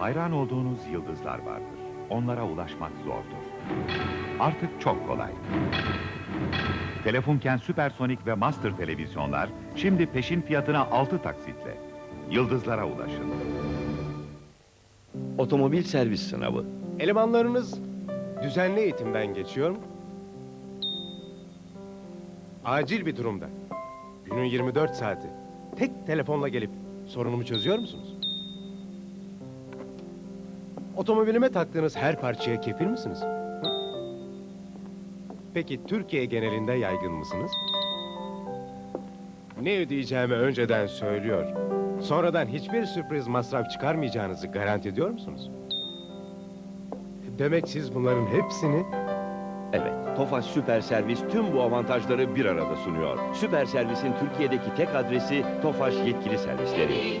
Hayran olduğunuz yıldızlar vardır. Onlara ulaşmak zordur. Artık çok kolay. Telefunken süpersonik ve master televizyonlar şimdi peşin fiyatına 6 taksitle. Yıldızlara ulaşın. Otomobil servis sınavı. Elemanlarınız düzenli eğitimden geçiyor mu? Acil bir durumda. Günün 24 saati. Tek telefonla gelip sorunumu çözüyor musunuz? Otomobilime taktığınız her parçaya kefil misiniz? Hı? Peki Türkiye genelinde yaygın mısınız? Ne ödeyeceğimi önceden söylüyor. Sonradan hiçbir sürpriz masraf çıkarmayacağınızı garanti ediyor musunuz? Demek siz bunların hepsini Evet, Tofaş Süper Servis tüm bu avantajları bir arada sunuyor. Süper Servis'in Türkiye'deki tek adresi Tofaş Yetkili Servisleri.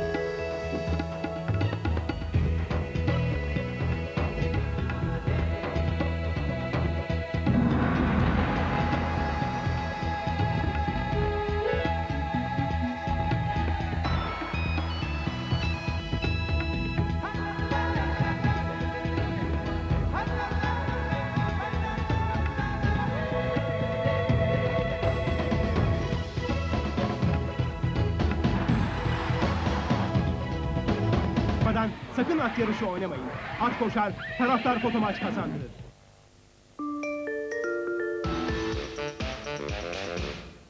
Sakın at yarışı oynamayın. At koşar, taraftar foto maç kazandırır.